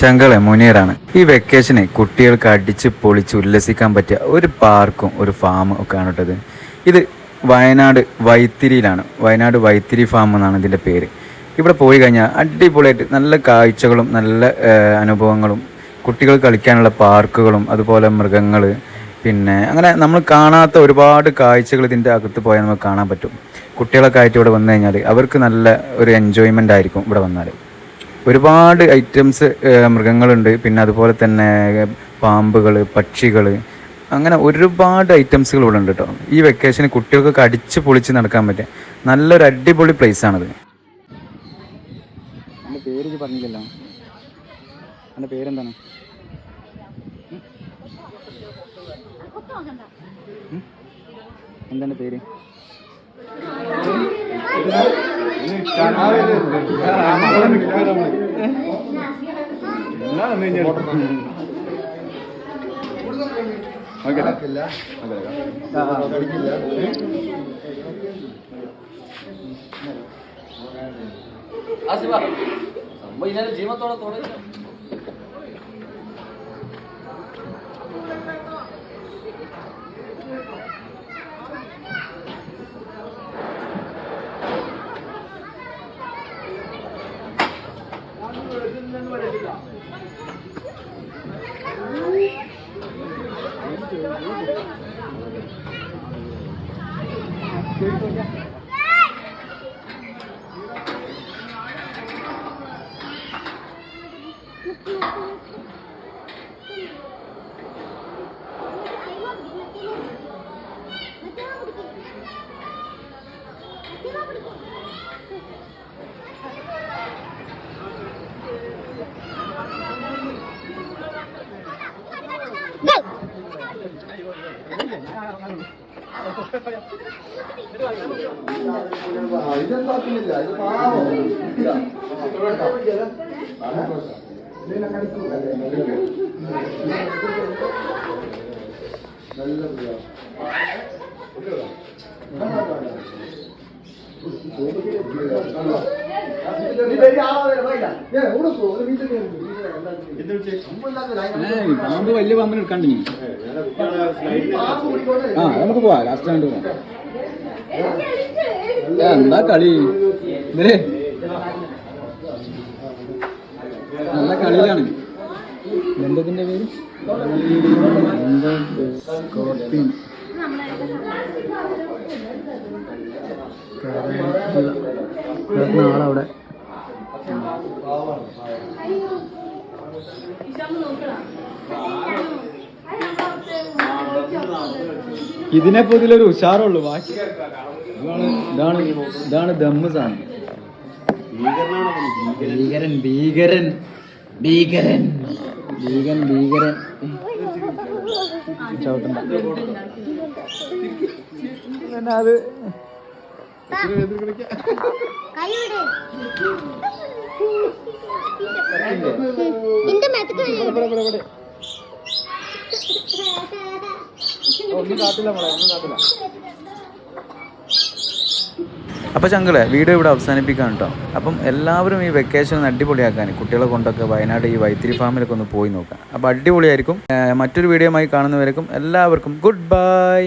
ചങ്കളെ മുനീറാണ്. ഈ വെക്കേഷനെ കുട്ടികൾക്ക് അടിച്ച് പൊളിച്ച് ഉല്ലസിക്കാൻ പറ്റിയ ഒരു പാർക്കും ഒരു ഫാമും ഒക്കെ ആണ് കേട്ടത്. ഇത് വയനാട് വൈത്തിരിയിലാണ്. വയനാട് വൈത്തിരി ഫാം എന്നാണ് ഇതിന്റെ പേര്. ഇവിടെ പോയി കഴിഞ്ഞാൽ അടിപൊളിയായിട്ട് നല്ല കാഴ്ചകളും നല്ല അനുഭവങ്ങളും കുട്ടികൾ കളിക്കാനുള്ള പാർക്കുകളും അതുപോലെ മൃഗങ്ങൾ പിന്നെ അങ്ങനെ നമ്മൾ കാണാത്ത ഒരുപാട് കാഴ്ചകൾ ഇതിന്റെ അകത്ത് പോയാൽ നമുക്ക് കാണാൻ പറ്റും. കുട്ടികളൊക്കെ ആയിട്ട് ഇവിടെ വന്നു കഴിഞ്ഞാൽ അവർക്ക് നല്ല ഒരു എൻജോയ്മെന്റ് ആയിരിക്കും ഇവിടെ വന്നാൽ ഒരുപാട് ഐറ്റംസ് മൃഗങ്ങളുണ്ട്. പിന്നെ അതുപോലെ തന്നെ പാമ്പുകൾ പക്ഷികൾ അങ്ങനെ ഒരുപാട് ഐറ്റംസുകൾ ഇവിടെ ഉണ്ട് കേട്ടോ ഈ വെക്കേഷന് കുട്ടികൾക്കൊക്കെ അടിച്ച് പൊളിച്ച് നടക്കാൻ പറ്റും നല്ലൊരു അടിപൊളി പ്ലേസ് ആണത്. പേര് പറഞ്ഞില്ലല്ലോ. എന്റെ പേരെന്താണ്? എന്താണ് പേര്? ജീവത്തോടെ തുടങ്ങില്ല Go! ഇതെന്താക്കുന്നില്ല ഇത്? പാവം പാമ്പ് വലിയ പാമ്പിനെ എടുക്കാണ്ട് നീ ആ നമുക്ക് പോവാ ലാസ്റ്റ് കണ്ടു പോവാം. എന്താ കളി? ഇന്നലെ നല്ല കളിയിലാണ്. എന്തതിന്റെ പേര്? എന്താ സ്കോർപ്പിയൻ ആളവിടെ ഇതിനെ പൊതിലൊരു ഉഷാറുള്ളൂ. ബാക്കി ഇതാണ് ഇതാണ് ദമ്മ് സാധനം. ഭീകരൻ ഭീകരൻ ഭീകരൻ ഭീകരൻ ഭീകരൻ. ചവിട്ടണ്ട. അത് അപ്പോൾ ചങ്കളെ വീഡിയോ ഇവിടെ അവസാനിപ്പിക്കാൻ കേട്ടോ. അപ്പം എല്ലാവരും ഈ വെക്കേഷൻ ഒന്ന് അടിപൊളിയാക്കാൻ കുട്ടികളെ കൊണ്ടൊക്കെ വയനാട് ഈ വൈത്തിരി ഫാമിലൊക്കെ ഒന്ന് പോയി നോക്കാം. അപ്പോൾ അടിപൊളിയായിരിക്കും. മറ്റൊരു വീഡിയോയുമായി കാണുന്നവരേക്കും എല്ലാവർക്കും ഗുഡ് ബൈ